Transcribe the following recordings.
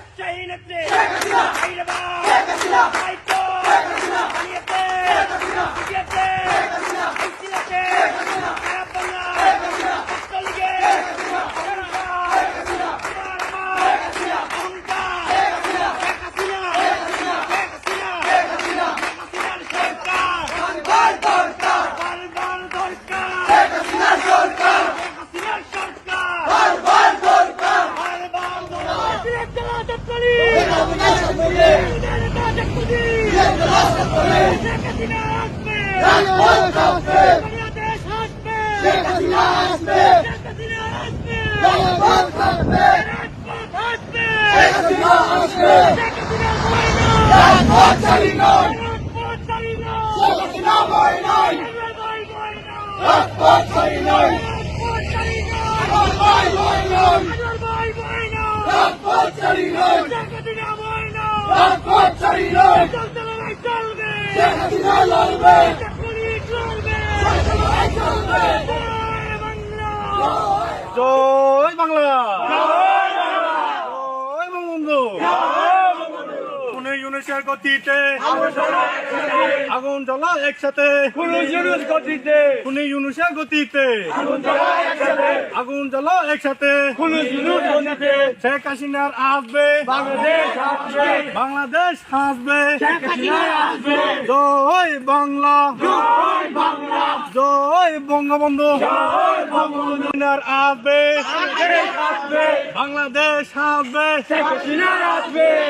பச்சை இனத்து Fuck, fuck, fuck. জয় বাংলা। জয় বঙ্গবন্ধু। পুনে ইউনিসের গতিতে। আগুন জ্বলা একসাথে। পুনে ইউনিসের গতিতে। আগুন জ্বলা একসাথে শেখ হাসিনার আসবে। বাংলাদেশ হাসবে জয় বাংলা। জয় বঙ্গবন্ধু। হাসিনার আসবে। বাংলাদেশ হাসবে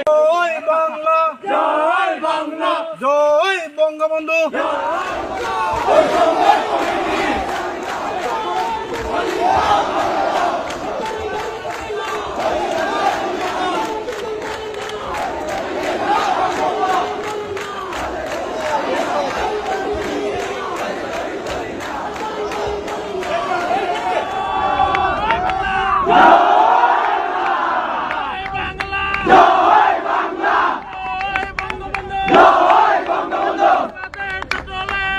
জয় বাংলা। জয় বাংলা। জয় বঙ্গবন্ধু জয় বাংলা জয় বাংলা জয় বঙ্গবন্ধু জয় বঙ্গবন্ধু